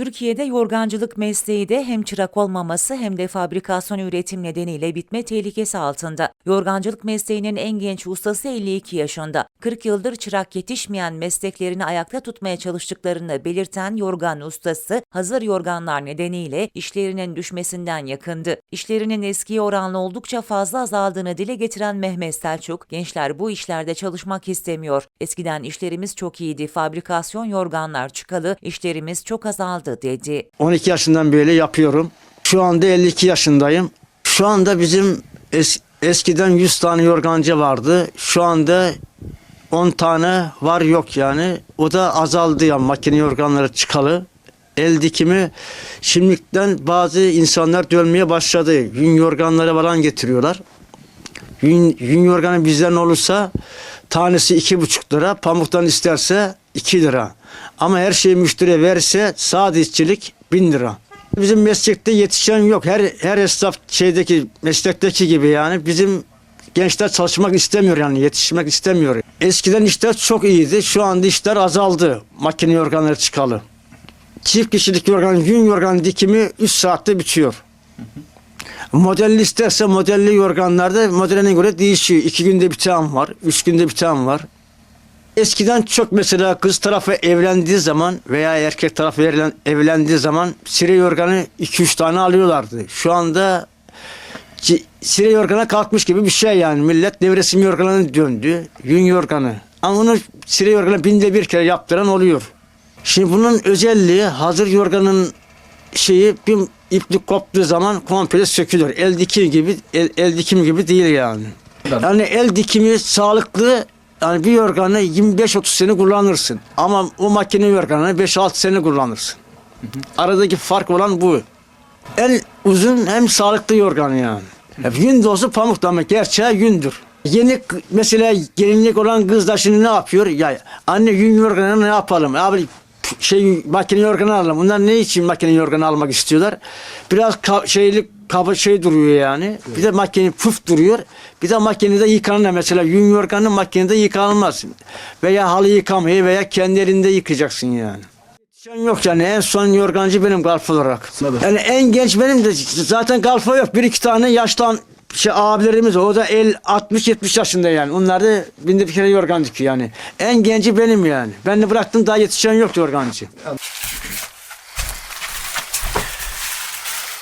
Türkiye'de yorgancılık mesleği de hem çırak olmaması hem de fabrikasyon üretim nedeniyle bitme tehlikesi altında. Yorgancılık mesleğinin en genç ustası 52 yaşında. 40 yıldır çırak yetişmeyen mesleklerini ayakta tutmaya çalıştıklarını belirten yorgan ustası, hazır yorganlar nedeniyle işlerinin düşmesinden yakındı. İşlerinin eskiye oranla oldukça fazla azaldığını dile getiren Mehmet Selçuk, gençler bu işlerde çalışmak istemiyor. Eskiden işlerimiz çok iyiydi, fabrikasyon yorganlar çıkalı, işlerimiz çok azaldı dedi. 12 yaşından beri yapıyorum. Şu anda 52 yaşındayım. Şu anda bizim es- eskiden 100 tane yorgancı vardı. Şu anda 10 tane var yok yani. O da azaldı ya makine yorganları çıkalı. El dikimi şimdilikten bazı insanlar dönmeye başladı. Yün yorganları falan getiriyorlar. Yün, yün yorganı bizden olursa tanesi iki buçuk lira, pamuktan isterse 2 lira. Ama her şeyi müşteriye verirse sade işçilik 1000 lira. Bizim meslekte yetişen yok. Her her esnaf şeydeki meslekteki gibi yani bizim gençler çalışmak istemiyor yani yetişmek istemiyor. Eskiden işler çok iyiydi. Şu anda işler azaldı. Makine yorganları çıkalı. Çift kişilik yorgan, yün yorgan dikimi 3 saatte bitiyor. Modelli modelli yorganlarda modeline göre değişiyor. İki günde biten var, üç günde biten var. Eskiden çok mesela kız tarafı evlendiği zaman veya erkek tarafı evlen- evlendiği zaman sire yorganı 2-3 tane alıyorlardı. Şu anda sire yorgana kalkmış gibi bir şey yani. Millet nevresim yorganına döndü. Yün yorganı. Ama onu sire yorganı binde bir kere yaptıran oluyor. Şimdi bunun özelliği hazır yorganın şeyi bir iplik koptuğu zaman komple sökülür. El dikimi gibi el, el dikimi gibi değil yani. Yani el dikimi sağlıklı yani bir yorganı 25-30 sene kullanırsın. Ama o makine yorganını 5-6 sene kullanırsın. Aradaki fark olan bu. En uzun hem sağlıklı yorgan yani. Ya Yün olsa pamuk ama gerçeği yündür. Yeni mesela gelinlik olan kız da şimdi ne yapıyor? Ya anne yün yorganı ne yapalım? Abi şey makine yorganı alalım. Bunlar ne için makine yorganı almak istiyorlar? Biraz ka- şeylik kaba şey duruyor yani. Bir de makine puf duruyor. Bir de makinede yıkanır mesela yün yorganı makinede yıkanmaz. Veya halı yıkamayı veya kendi elinde yıkayacaksın yani. Yetişen yok yani en son yorgancı benim golf olarak. Yani en genç benim de zaten golfa yok. Bir iki tane yaşlı şey abilerimiz o da el 60-70 yaşında yani. Onlar da binde bir kere yorgan dikiyor yani. En genci benim yani. Ben de bıraktım daha yetişen yok yorgancı.